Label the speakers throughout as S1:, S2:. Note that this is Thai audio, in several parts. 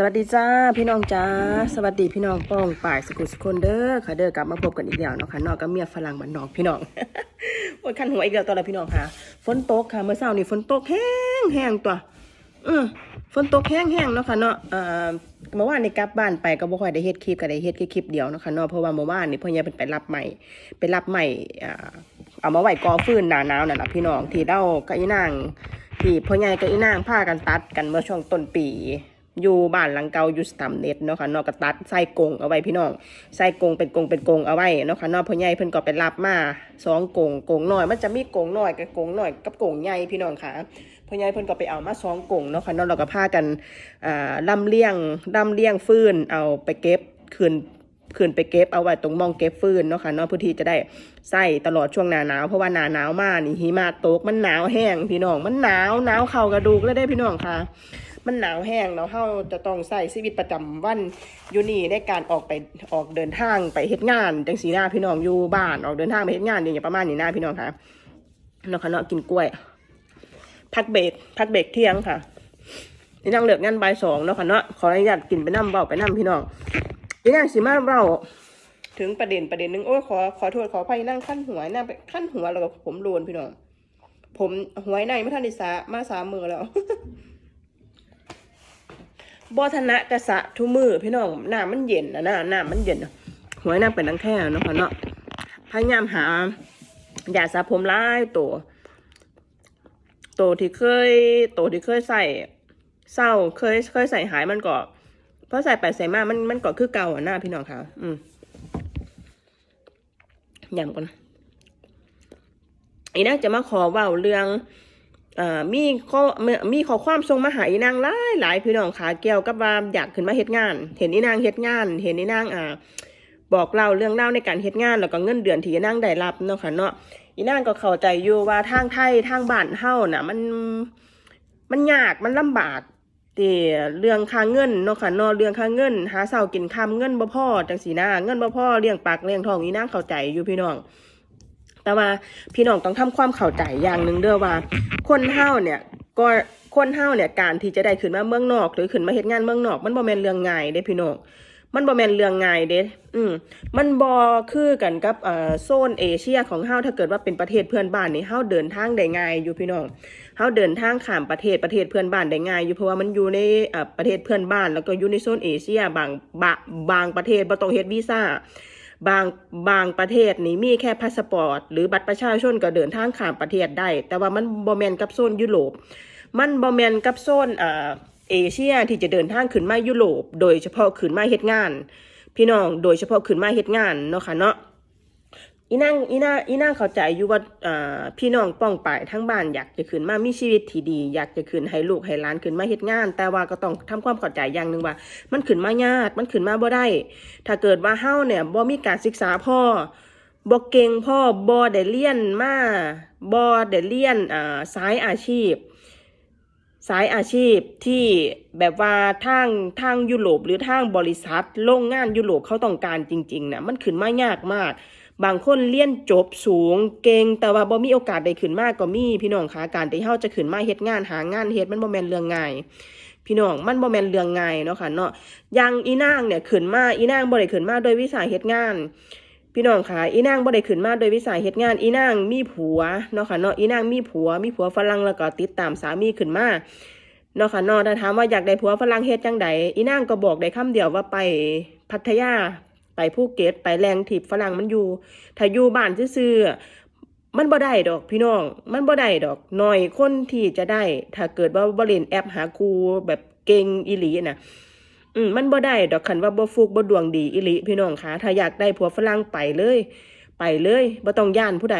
S1: สวัสดีจ้าพี่น้องจ้าสวัสดีพี่น้องป้องป่ายสกุลสกุลเด้อค่ะเด้อกลับมาพบกันอีกแล้วเนาะค่ะนอกกับเมียฝรั่งบ้านนอกพี่น้องโอ้ยคันหัวอีกแล้วตอนละพี่น้องค่ะฝนตกค่ะเมื่อเช้านี่ฝนตกแห้งแห้งตัวเออฝนตกแห้งแห้งเนาะค่ะเนาะเอ่อเมื่อวานนี่กลับบ้านไปก็บ่ค่อยได้เฮ็ดคลิปก็ได้เฮ็ดแค่คลิปเดียวเนาะค่ะเนาะเพราะว่าเมื่อวานนี่พ่อใหญ่เพิ่นไปรับใหม่ไปรับใหม่อ่าเอามาไว้กอฟืนหนาหนาวนั่นล่ะพี่น้องที่เด้ากับอีนางที่พ่อใหญ่กับอีนางพากันตัดกันเมื่อช่วงต้นปี อยู่บ้านหลังเก่าอยู่สตัมเน็ตเนาะค่ะนอกกระตัดใส่กงเอาไว้พี่น้องใส่กงเป็นกงเป็นกงเอาไว้เนาะค่ะนอกพ่อใหญ่เพิ่นก็ไปรับมาสองกงกรงน้อย มันจะมีกรงน้อยกับกรงน้อยกับกงใหญ่พี่น้องค่ะพ่อใหญ่เพิ่นก็ไปเอามาสองกงเนาะค่ะนอกเราก็พากันอ่าลำเลียงลำเลียงฟืนเอาไปเก็บคืนคืนไปเก็บเอาไว้ตรงมองเก็บฟืนเนาะค่ะเนอกพื่อที่จะได้ใส่ตลอดช่วงหนาหนาวเพราะว่าหนาหนาวมากนี่หิมะตกมันหนาวแห้งพี่น้องมันหนาวหนาวเข่ากระดูกเลยได้พี่น้องค่ะ มันหนาวแห้งเนาะเฮาจะต้องใส่ชีวิตประจำวันอยู่นี่ในการออกไปออกเดินทางไปเฮ็ดงานจังสีหน้าพี่น้องอยู่บ้านออกเดินทางไปเฮ็ดงานอย่างประมาณนี้หน้าพี่น้องค่ะเนาะค่ะเนาะกินกล้วย พักเบรกพักเบรกเที่ยงค่ะนี่นั่งเลิกงานบ่ายสองเนาะค่ะเนาะขออนุญาตกินไปน้ำเบาไปน้ำพี่น้องอีนั่งสิมาเล่าถึงประเด็นประเด็นนึงโอ้ยขอขอโทษขออภัยนั่งขั้นหัวนั่งไปขั้นหัวแล้วก็ผมโลนพี่น้องผมหวยในไม่ทันด้สามาสามมือแล้ว บอธนะกะสะทุมือพี่น้องหน้ำมันเย็นนะนะน้ำมันเย็นน่ะหวยน้ำเป็นนังแค่เนาะค่ะเนาะพยายามหายาสระผมหลายตัวตัวที่เคยตัวที่เคยใส่เศร้าเคยเคยใส่หายมันก็เพราะใส่ไปใส่มามันมันก็คือเก่าอะหน้าพี่น้องค่ะอืมยำก่อนอีน่าจะมาขอเว่าเรื่อง มีข้อมีข้อความส่งมาหาอีนางหลายหลายพี่น้องค่ะเกี่ยวกับว่าอยากขึ้นมาเฮ็ดงาน เห็นอีนางเฮ็ดงาน เห็นอีนางอ่าบอกเล่าเรื่องเล่าในการเฮ็ดงานแล้วก็เงินเดือนที่อีนางได้รับเนาะค่ะเนาะอีนางก็เข้าใจอยู่ว่าทางไทยทางบ้านเฮาน่ะ มันมันยากมันลำบากที่เรื่องค่าเงินเนาะค่ะเนาะเรื่องค่าเงิน หาเช้ากินค่ำเงินบ่พอจังสีนะเงินบ่พอเลี้ยงปากเลี้ยงท้องอีนางเข้าใจอยู่พี่น้อง แต่ว่าพี่น้องต้องทำความเข้าใจอย่างหนึ่งเด้อว่า คนเฮาเนี่ยก็คนเฮาเนี่ยการที่จะได้ขึ้นมาเมืองนอก หรือขึ้นมาเฮ็ดงานเมืองนอก มันบ่แม่นเรื่องง่ายเด้พี่น้องมันบ่แม่นเรื่องง่ายเด้อืมมันบ่คือกันกับเอ่อโซนเอเชียของเฮาถ้าเกิดว่าเป็นประเทศเพื่อนบ้านนี่เฮาเดินทางได้ง่ายอยู่พี่น้องเฮาเดินทางข้ามประเทศประเทศเพื่อนบ้านได้ง่ายอยู่เพราะว่ามันอยู่ในเอ่อประเทศเพื่อนบ้าน แล้วก็อยู่ในโซนเอเชียบางบะบางประเทศบ่ต้องเฮ็ดวีซ่า บางบางประเทศนี่มีแค่พาสปอร์ต หรือบัตรประชาชนก็เดินทางข้ามประเทศได้ แต่ว่ามันบ่แมนกับโซนยุโรป มันบ่แมนกับโซนอ่าเอเชียที่จะเดินทางขึ้นมายุโรป โดยเฉพาะขึ้นมาเฮ็ดงาน พี่น้องโดยเฉพาะขึ้นมาเฮ็ดงานเนาะค่ะเนาะ อีนางอีนางอีนางเข้าใจอยู่ว่าอ่าพี่น้องป้องปายทั้งบ้านอยากจะขึ้นมามีชีวิตที่ดี อยากจะขึ้นให้ลูกให้หลานขึ้นมาเฮ็ดงาน แต่ว่าก็ต้องทำความเข้าใจอย่างหนึ่งว่า มันขึ้นมายากมันขึ้นมาบ่ได้ ถ้าเกิดว่าเฮาเนี่ยบ่มีการศึกษาพ่อบ่เก่งพ่อบ่ได้เรียนมาบ่ได้เรียนอ่าสายอาชีพ สายอาชีพที่แบบว่าทางทางยุโรปหรือทางบริษัทโรงงานยุโรปเขาต้องการจริงๆนะมันขึ้นมายากมาก บางคนเรียนจบสูงเก่งแต่ว่าบ่มีโอกาสได้ขึ้นมากก็มีพี่น้องคะการที่เฮาจะขึ้นมาเฮ็ดงานหางานเฮ็ดมันบ่แม่นเรื่องง่ายพี่น้องมันบ่แม่นเรื่องง่ายเนาะค่ะเนาะอย่างอีนางเนี่ยขึ้นมาอีนางบ่ได้ขึ้นมาโดยวิสาเฮ็ดงาน พี่น้องค่ะอีนางบ่ได้ขึ้นมาโดยวิสาเฮ็ดงาน อีนางมีผัวเนาะค่ะเนาะอีนางมีผัว มีผัวฝรั่งแล้วก็ติดตามสามีขึ้นมาเนาะค่ะเนาะถ้าถามว่าอยากได้ผัวฝรั่งเฮ็ดจังใดอีนางก็บอกได้คำเดียวว่าไปพัทยา ไปภูเก็ตไปแรงทิพย์ฝรั่งมันอยู่ ถ้าอยู่บ้านซื่อๆมันบ่ได้ดอกพี่น้อง มันบ่ได้ดอกหน้อยคนที่จะได้ ถ้าเกิดว่าบ่เล่นแอปหาครูแบบเก่งอีหลีน่ะอืมมันบ่ได้ดอกคันว่าบ่ฟุกบ่ดวงดีอีหลีพี่น้องคะถ้าอยากได้ผัวฝรั่งไปเลย ไปเลยบ่ต้องย่านผู้ใด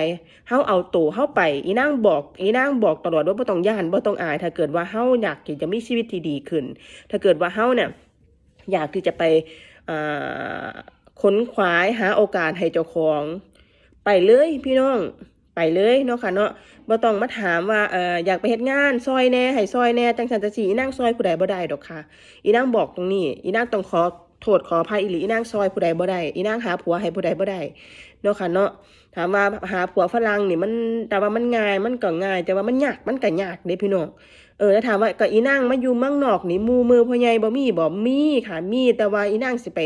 S1: เฮาเอาตัวเฮาไป อีนางบอก อีนางบอกตลอดว่าบ่ต้องย่านบ่ต้องอาย ถ้าเกิดว่าเฮาอยากที่จะมีชีวิตที่ดีขึ้น ถ้าเกิดว่าเฮาเนี่ยอยากที่จะไปอ่า ค้นขวายหาโอกาสให้เจ้าของ ไปเลยพี่น้องไปเลยเนาะค่ะเนาะบ่ต้องมาถามว่าเอ่ออยากไปเฮ็ดงานซอยแน่ให้ซอยแน่จังซั่นจังซี่อีนางซอยผู้ใดบ่ได้ดอกค่ะ อีนางบอกตรงนี้ อีนางต้องขอโทษขออภัยอีหลีอีนางซอยผู้ใดบ่ได้อีนางหาผัวให้ผู้ใดบ่ได้เนาะค่ะเนาะถามว่าหาผัวฝรั่งนี่มันแต่ว่ามันง่ายมันก็ง่าย แต่ว่ามันยากมันก็ยากเด้พี่น้องเออแล้วถามว่าก็อีนางมาอยู่เมืองนอกนี่มูมือพ่อใหญ่บ่มีบ่มีค่ะมีแต่ว่าอีนางสิไป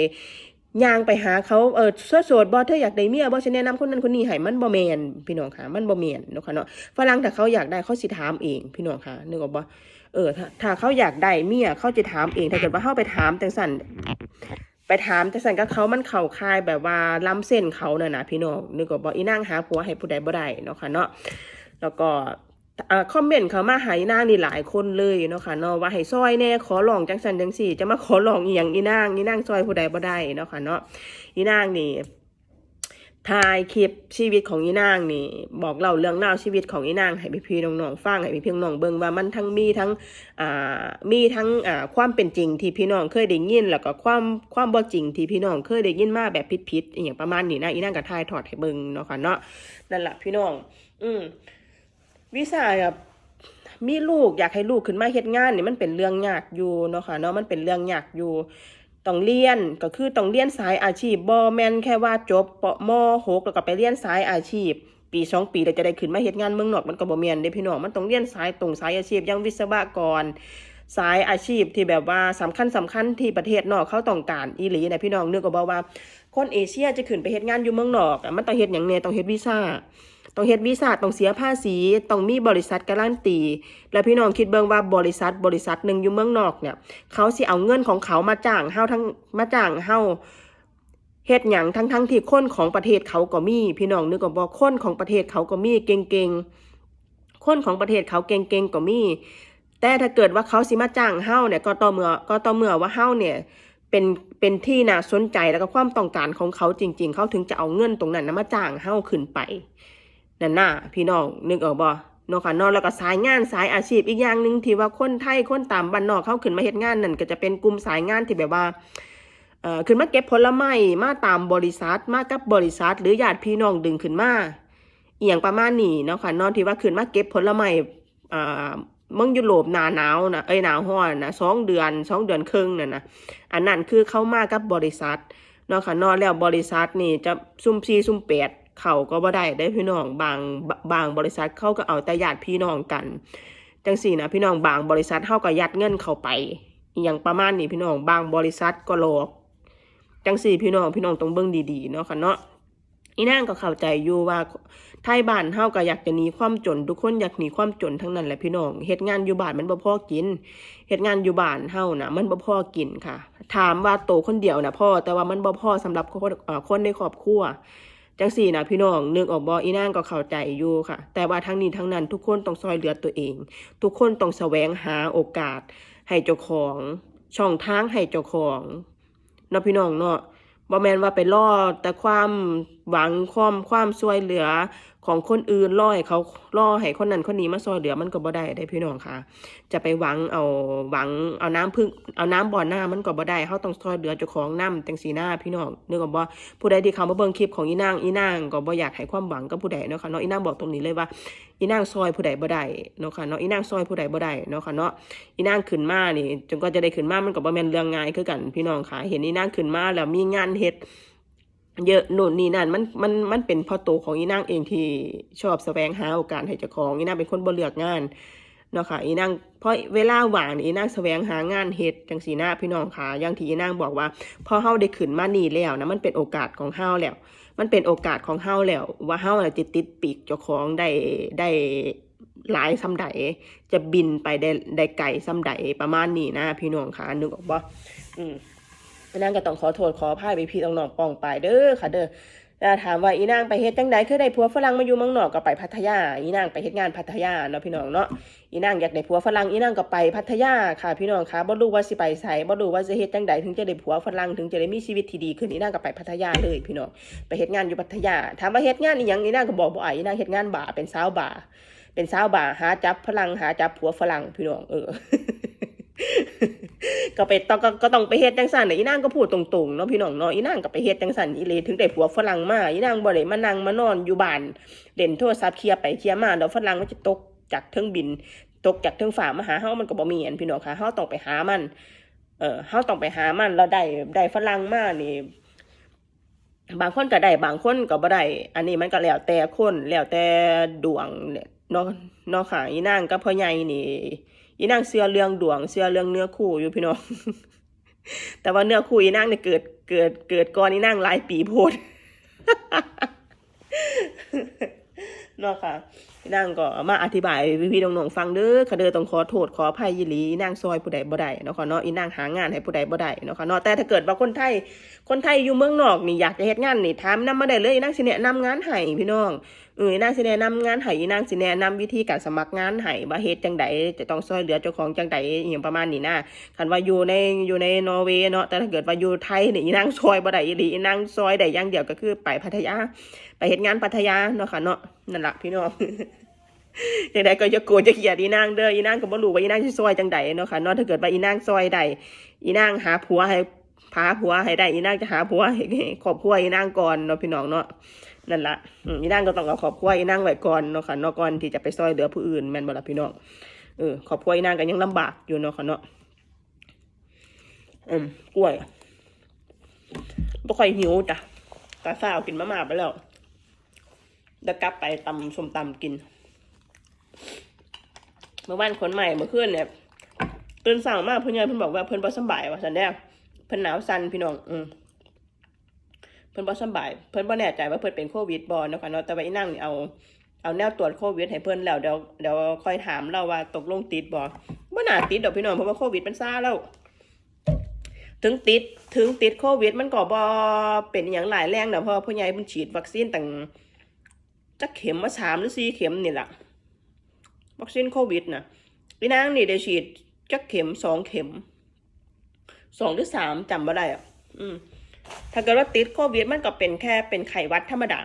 S1: ย่างไปหาเขาเออโสดบ่เธออยากได้เมียบ่ฉันแนะนำคนนั้นคนนี้ให้มันบ่แมนพี่น้องค่ะมันบ่แมนเนาะค่ะเนาะฝรั่งถ้าเขาอยากได้เขาสิถามเอง พี่น้องค่ะนึกออกบ่เออถ้าเขาอยากได้เมียเขาจะถามเอง ถ้าเกิดว่าเฮาไปถามจังซั่นไปถามจังซั่นกับเขามันเข้าคายแบบว่าล้ำเส้นเขาน่ะนะพี่น้องนึกออกบ่อีนางหาผัวให้ผู้ใดบ่ได้เนาะค่ะเนาะแล้วก็ คอมเมนต์เขามาใหายนางนี่หลายคนเลยเนาะค่ะเนาะว่าให้ซอยแน่ขอลองจังสันจังสี่ จะมาขอลองอีหยังอีนางอีนางซอยผู้ใดบ่ได้เนาะค่ะเนาะอีนางนี่ถ่ายคลิปชีวิตของอีนางนี่ บอกเล่าเรื่องราวชีวิตของอีนางให้พี่ๆน้องๆฟังให้พี่ๆน้องเบิ่งว่ามันทั้งมีทั้งอ่ามีทั้งอ่าความเป็นจริงที่พี่น้องเคยได้ยิน แล้วก็ความความบ่จริงที่พี่น้องเคยได้ยินมาแบบผิดๆอย่างประมาณนี้นะอีนางก็ถ่ายทอดให้เบิ่งเนาะค่ะเนาะนั่นแหละพี่น้อง อืม วิสาแบบมีลูกอยากให้ลูกขึ้นมาเฮ็ดงานนี่มันเป็นเรื่องยากอยู่เนาะค่ะเนาะมันเป็นเรื่องยากอยู่ต้องเรียนก็คือต้องเรียนสายอาชีพบ่แม่นแค่ว่าจบปม .6 แล้วก็ไปเรียนสายอาชีพ ปีสองปีแล้วจะได้ขึ้นมาเฮ็ดงานเมืองนอกมันก็บ่แม่นเด้พี่น้องมันต้องเรียนสายตรงสายอาชีพอย่างวิศวกร สายอาชีพที่แบบว่าสำคัญสำคัญที่ประเทศนอกเขาต้องการอีหลีนะพี่น้องนึกก็บอกว่า คนเอเชียจะขึ้นไปเฮ็ดงานอยู่เมืองนอกมันต้องเฮ็ดหยังแน่ต้องเฮ็ดวีซ่า ต้องเฮ็ดวีซ่าต้องเสียภาษีต้องมีบริษัทการันตี แล้วพี่น้องคิดเบิ่งว่าบริษัทบริษัทหนึ่งอยู่เมืองนอกเนี่ย เขาสิเอาเงินของเขามาจ้างเฮาทั้งมาจ้างเฮาเฮ็ดหยังทั้งทั้งที่คนของประเทศเขาก็มี พี่น้องนึกออกบ่คนของประเทศเขาก็มีเก่งๆคนของประเทศเขาเก่งๆก็มี แต่ถ้าเกิดว่าเขาสิมาจ้างเฮาเนี่ยก็ต่อเมื่อก็ต่อเมื่อว่าเฮาเนี่ยเป็นเป็นที่น่าสนใจแล้วก็ความต้องการของเขาจริง ๆ เขาถึงจะเอาเงินตรงนั้นนะมาจ้างเฮาขึ้นไป นั่นน่ะพี่น้องนึกออกบ่เนาะค่ะนาะแล้วก็สายงานสายอาชีพอีกอย่างหนึ่งที่ว่าคนไทยคนตามบ้านนอกเขาขึ้นมาเฮ็ดงานนั่นก็จะเป็นกลุ่มสายงานที่แบบว่าเอ่อขึ้นมาเก็บผลไม้มาตามบริษัทมากับบริษัท หรือญาติพี่น้องดึงขึ้นมาอหย่างประมาณนี้เนาะค่ะนาะที่ว่าขึ้นมาเก็บผลไม้อ่าเมืองยุโรปหนาหนาวนะเอ้ยหนาวร้อนนะสองเดือนสองเดือนครึ่งน่ะนะอันนั้นคือเข้ามากับบริษัทเนาะค่ะนอนแล้วบริษัทนี่จะซุ่มซีซุ่มแปด เขาก็บ่ได้ได้พี่น้องบางบางบริษัทเขาก็เอาแต่ญาติพี่น้องกันจังสี่นะพี่น้องบางบริษัทเขาก็ยัดเงินเข้าไปอย่างประมาณนี้พี่น้องบางบริษัทก็หลอกจังสี่พี่น้องพี่น้องต้องเบิ่งดีๆเนาะค่ะเนาะอีนางก็เข้าใจอยู่ว่าไทยบ้านเฮาก็อยากจะหนีความจน ทุกคนอยากหนีความจนทั้งนั้นแหละพี่น้องเฮ็ดงานอยู่บ้านมันบ่พอกินเฮ็ดงานอยู่บ้านเฮานะมันบ่พอกินค่ะ ถามว่าโตคนเดียวนะพ่อแต่ว่ามันบ่พอสำหรับคนคนในครอบครัว จังสี่นะพี่น้องนึกออกบออีนางก็เข้าใจอยู่ค่ะ แต่ว่าทั้งนี้ทั้งนั้นทุกคนต้องซอยเหลือตัวเอง ทุกคนต้องแสวงหาโอกาส ให้เจ้าของ ช่องทางให้เจ้าของเนาะพี่น้องเนาะบ่แมนว่าไปล่อแต่ความหวังความความช่วยเหลือ ของคนอื่นล่อให้เขาล่อให้คนนั้นคนนี้มาซอยเหลือมันก็บ่ได้ได้พี่น้องค่ะ จะไปหวังเอาหวังเอาน้ำพึ่งเอาน้ำบ่อหน้ามันก็บ่ได้เขาต้องซอยเหลือเจ้าของน้ำจังสีหน้าพี่น้องนึกออกบ่ผู้ใดที่เขามาเบิ่งคลิปของอีนางอีนางก็บ่อยากให้ความหวังกับผู้ใดเนาะค่ะเนาะอีนางบอกตรงนี้เลยว่าอีนางซอยผู้ใดบ่ได้เนาะค่ะเนาะอีนางซอยผู้ใดบ่ได้เนาะค่ะเนาะอีนางขึ้นมานี่จนกว่าจะได้ขึ้นมามันก็บ่แม่นเรื่องง่ายคือกันพี่น้องค่ะ เห็นอีนางขึ้นมาแล้วมีงานเฮ็ด เยอะโน่นนี่นั่นมันมันมันเป็นพ่อโตวของอีนางเองที่ชอบแสวงหาโอกาสให้เจ้าของอีนางเป็นคนบ่เลือกงานเนาะค่ะอีนางเพราะเวลาหวางนี่อีนางแสวงหางานเฮ็ดจังสีหน้าพี่น้องค่ะอย่างที่อีนางบอกว่าพอเฮาได้ขึ้นมานี่แล้วนะมันเป็นโอกาสของเฮาแล้ว มันเป็นโอกาสของเฮาแล้ว ว่าเฮาจะติดปีกเจ้าของได้ได้หลายซ้ำใดจะบินไปได้ได้ไกลซ้ำใดประมาณนี้นะ พี่น้องค่ะนึกออกบ่อืม อีนางก็ต้องขอโทษขออภัยไปพี่ต้องน้องปองไปเด้อค่ะเด้อแล้วถามว่าอีนางไปเฮ็ดจังใดคือได้ผัวฝรั่งมาอยู่เมืองนอกก็ไปพัทยา อีนางไปเฮ็ดงานพัทยาเนาะพี่น้องเนาะ อีนางอยากได้ผัวฝรั่งอีนางก็ไปพัทยาค่ะ พี่น้องคะบ่รู้ว่าสิไปไสบ่รู้ว่าจะเฮ็ดจังใดถึงจะได้ผัวฝรั่งถึงจะได้มีชีวิตที่ดีขึ้นอีนางก็ไปพัทยาเลยพี่น้อง ไปเฮ็ดงานอยู่พัทยา ถามว่าเฮ็ดงานอีหยังอีนางก็บอกบ่อายอีนางเฮ็ดงานบาเป็นสาวบาเป็นสาวบาหาจับฝรั่งหาจับผัวฝรั่งพี่น้องเออ ก็ไปต้องก็ต้องไปเฮ็ดจังซั่นน่ะอีนางก็พูดตรงๆเนาะพี่น้องเนาะอีนางก็ไปเฮ็ดจังซั่นอีเลถึงได้ผัวฝรั่งมาอีนางบ่ได้มานั่งมานอนอยู่บ้านเล่นโทรศัพท์เคลียร์ไปเคลียร์มาเดี๋ยวฝรั่งมันจะตกจากเครื่องบิน ตกจากเครื่องฟ้ามาหาเฮามันก็บ่มีอันพี่น้องค่ะเฮาต้องไปหามัน เออเฮาต้องไปหามันแล้วได้ได้ฝรั่งมานี่บางคนก็ได้บางคนก็บ่ได้ อันนี้มันก็แล้วแต่คนแล้วแต่ดวงเนี่ยเนาะเนาะค่ะอีนางกับพ่อใหญ่นี่ อีนางเสื้อเรื่องดวงเสื้อเรื่องเนื้อคู่อยู่พี่น้อง แต่ว่าเนื้อคู่อีนางเนี่ยเกิดเกิดเกิดก่อนอีนางหลายปีโพดเนาะค่ะอีนางก็มาอธิบายพี่ๆน้องๆฟังเด้อค่ะเด้อต้องขอโทษขออภัยยีหลีอีนางซอยผู้ใดบ่ได้เนาะค่ะเนาะอีนางหางานให้ผู้ใดบ่ได้เนาะค่ะเนาะแต่ถ้าเกิดว่าคนไทยคนไทยอยู่เมืองนอกนี่อยากจะเฮ็ดงานนี่ถามนำมาได้เลยอีนางสิแนะนำงานให้พี่น้อง อออีนางสิแนะนำงานให้อีนางสิแนะนำวิธีการสมัครงานให้ว่าเฮ็ดจังใดจะต้องช่วยเหลือเจ้าของจังใดอหยังประมาณนี้นะคันว่าอยู่ในอยู่ในนอร์เวย์เนาะแต่ถ้าเกิดว่าอยู่ไทยนี่นางซอยบ่ได้อีหลีนางซอยได้อย่างเดียวก็คือไปพัทยา ไปเฮ็ดงานพัทยาเนาะค่ะเนาะนั่นล่ะพี่น้องจังใดก็จะโกรธจะเกลียดอีนางเด้ออีนางก็บ่รู้ว่าอีนางสิซอยจังใดเนาะค่ะเนาะถ้าเกิดว่าอีนางซอยใดอีนางหาผัวให้พาผัวให้ได้อีนางจะหาผัวให้ครอบครัวอีนางก่อนเนาะพี่น้องเนาะ นั่นละมีนางก็ต้องเอาครอบครัวอีนางไว้ก่อนเนาะค่ะเนาะก่อนที่จะไปซอยเหลือผู้อื่นแม่นบ่ล่ะพี่น้องเออครอบครัวอีนางก็ยังลำบากอยู่เนาะค่ะเนาะอืมกล้วยบ่ค่อยหิวจ้ะตาสาวกินมาม่าไปแล้วเดี๋ยวกลับไปตำส้มตำกิน เมื่อวานคนใหม่เมื่อคืนเนี่ยตื่นสายมากเพื่อนยายเพื่อนบอกว่าเพื่อนบ่สบายว่าสันเด้อเพื่อนหนาวสันพี่น้อง อืม เพื่อนบ่สบาย เพื่อนบ่แน่ใจว่าเพื่อนเป็นโควิดบ่เนาะค่ะเนาะแต่ว่าอีนั่งนี่เอาเอาแนวตรวจโควิดให้เพื่อนแล้วเดี๋ยวเดี๋ยวค่อยถามเราว่าตกลงติดบ่บ่น่าติดดอกพี่น้องเพราะว่าโควิดมันซาแล้ว ถึงติดถึงติดโควิดมันก็บ่เป็นอย่างหลายแรงนะเพราะพ่อใหญ่เพิ่นฉีดวัคซีนตั้งจักเข็มมาสามหรือสี่เข็มนี่แหละวัคซีนโควิดนะพี่นางนี่ได้ฉีดจักเข็มสองเข็มสองหรือสามจำไม่ได้อะ อืม ถ้าเกิดว่าติดโควิดมันก็เป็นแค่เป็นไข้วัดธรรมดา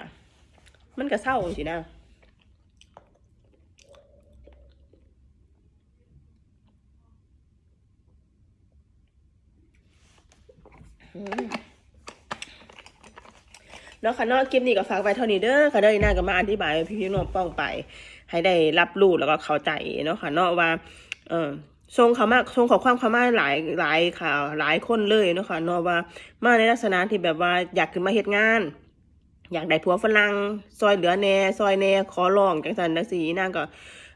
S1: มันก็เศร้าสินะอืมเนาะค่ะนาะคลิปนี้ก็ฝากไว้เท่านี้เด้อค่ะเด้ออีน่าก็มาอธิบายให้พี่น้องป้องไป ให้ได้รับรู้แล้วก็เข้าใจเนาะค่ะนาะว่า เออ ทรงเขามาทรงขอความเขามาหลายหลายข่าวหลายคนเลยเนาะค่ะเนาะว่ามาในลักษณะที่แบบว่าอยากขึ้นมาเฮ็ดงาน อยากได้ผัวฝรั่งซอยเหลือแน่ซอยแน่ขอร้องจังสันจังสีนางก็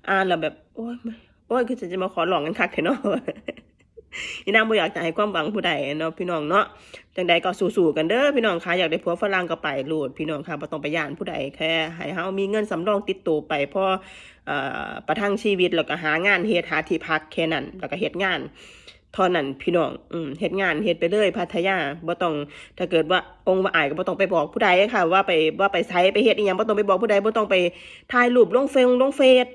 S1: อ่านแล้วแบบ โอ้ยโอ้ยคือจะมาขอร้องกันคักแท้เนาะ อีนางบ่อยากจะให้ความหวังผู้ใดเนาะพี่น้องเนาะจังใดก็สู้ๆกันเด้อพี่น้องคะอยากได้ผัวฝรั่งก็ไปโลดพี่น้องค่ะบ่ต้องไปย่านผู้ใดแค่ให้เฮามีเงินสำรองติดตัวไปพอเอ่อประทังชีวิตแล้วก็หางานเฮ็ดหาที่พักแค่นั้นแล้วก็เฮ็ดงานเท่านั้นพี่น้องอืมเฮ็ดงานเฮ็ดไปเลยพัทยาบ่ต้องถ้าเกิดว่าองค์ว่าอายก็บ่ต้องไปบอกผู้ใดค่ะ ว่าไปว่าไปไสไปเฮ็ดอีหยังบ่ต้องไปบอกผู้ใดบ่ต้องไปถ่ายรูปลงเฟซลงเฟซ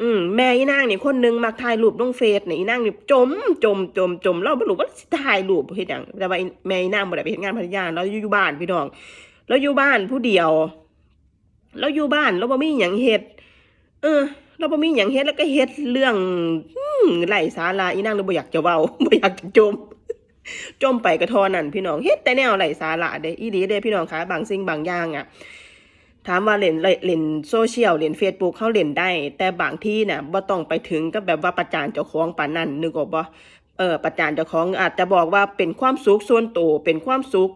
S1: อืมแม่อีนางนี่คนนึงมักถ่ายรูปลงเฟซนี่อีนางนี่จม จม จม จมเราบ่รู้ว่าสิถ่ายรูปเฮ็ดหยังแต่ว่าแม่อีนางบ่ได้ไปเฮ็ดงานพัทยาเราอยู่บ้านพี่น้องเราอยู่บ้านผู้เดียวเราอยู่บ้านเราบ่มีหยังเฮ็ดเออ เราบ่มีหยังเฮ็ดแล้วก็เฮ็ดเรื่องไร้สาระอีนางเลยบ่อยากจะเว้าบ่อยากจะจมจมไปกระทอนั่นพี่น้องเฮ็ดแต่แนวไร้สาระเด้อีหลีเด้พี่น้องคะบางสิ่งบางอย่างอะ ถามว่าเล่นเล่นโซเชียลเล่นเฟซบุ๊กเขาเล่นได้ แต่บางที่น่ะบ่ต้องไปถึงกับแบบว่าประจานเจ้าของปานนั้นนึกออกบ่เออประจานเจ้าของอาจจะบอกว่าเป็นความสุขส่วนตัวเป็นความสุข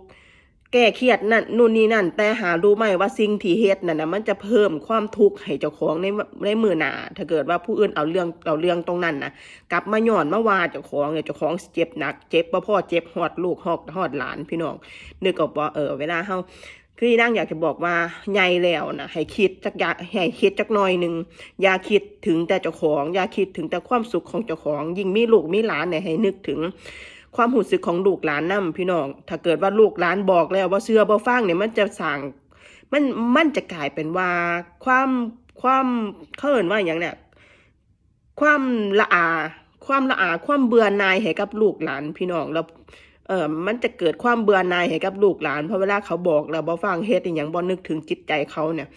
S1: แก้เครียดนั่นนู่นนี่นั่น แต่หารู้ไหมว่าสิ่งที่เฮ็ดนั่นน่ะมันจะเพิ่มความทุกข์ให้เจ้าของในในมือหนาถ้าเกิดว่าผู้อื่นเอาเรื่องเอาเรื่องตรงนั้นน่ะกลับมาย้อนมาว่าเจ้าของเนี่ยเจ้าของเจ็บหนัก เจ็บบ่พอเจ็บฮอดลูกฮอดฮอดหลานพี่น้องนึกออกบ่เออเวลาเฮา คืออีนางอยากจะบอกว่าใหญ่แล้วนะให้คิดจักอยาให้คิดจักหน่อยหนึ่งอย่าคิดถึงแต่เจ้าของ อย่าคิดถึงแต่ความสุขของเจ้าของ ยิ่งมีลูกมีหลานเนี่ยให้นึกถึงความหูสึกของลูกหลานนํพี่น้อง ถ้าเกิดว่าลูกหลานบอกแล้วว่าเชื่อบ่ฟังเนี่ยมันจะสั่งมันมันจะกลายเป็นว่าความความเขาเอิ้นว่าอย่างเนี้ยความละอา ความละอาความเบื่อหน่ายให้กับลูกหลานพี่น้องแล้ว เออมันจะเกิดความเบื่อหน่ายให้กับลูกหลาน เพราะเวลาเขาบอกแล้วบ่ฟังเฮ็ดอหยังบ่นึกถึงจิตใจเขาเนี่ย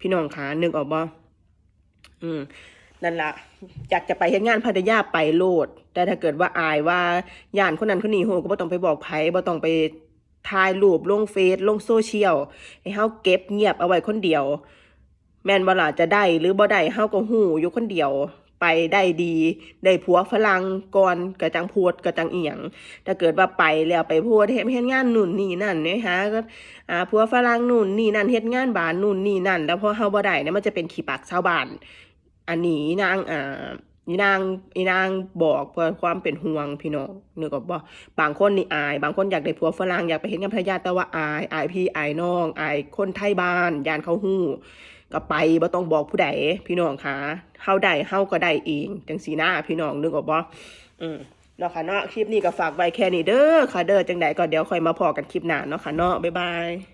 S1: พี่น้องขานึกออกบ่อืมนั่นละอยากจะไปเฮ็ดงานพัทยาไปโลด แต่ถ้าเกิดว่าอายว่าย่านคนนั้นคนนี้โหก็บ่ต้องไปบอกไผบ่ต้องไปถ่ายรูปลงเฟซลงโซเชียลให้เฮาเก็บเงียบเอาไว้คนเดียว แม่นบ่ล่ะจะได้หรือบ่ได้เฮาก็ฮู้อยู่คนเดียว ไปได้ดี ได้ผัวฝรั่งก่อนกะจังพูดกระจังเอียงถ้าเกิดว่าไปแล้วไปพูดเฮ็ดเฮ็ดงานนู่นนี่นั่นเนี่ยฮะก็อ่าผัวฝรั่งนู่นนี่นั่นเฮ็ดงานบ้านนู่นนี่นั่น แล้วพอเฮาบ่ได้เนี่ยมันจะเป็นขี้ปากชาวบ้าน อันนี้นางอ่าอีนางอีนางบอกเพื่อความเป็นห่วงพี่น้องนึกออกบ่บางคนนี่อาย บางคนอยากได้ผัวฝรั่งอยากไปเห็นกับภรรยาแต่ว่าอายอายพี่อายน้องอายคนไทยบ้านยานเขาฮู้ ก็ไปบ่ต้องบอกผู้ใดพี่น้องคะเฮาได้เฮาก็ได้เองจังสีหน้าพี่น้องนึกออกบ่อืมเนาะค่ะเนาะคลิปนี้ก็ฝากไว้แค่นี้เด้อค่ะเด้อจังใดก็เดี๋ยวค่อยมาพอกันคลิปหน้าเนาะค่ะเนาะบ๊ายบาย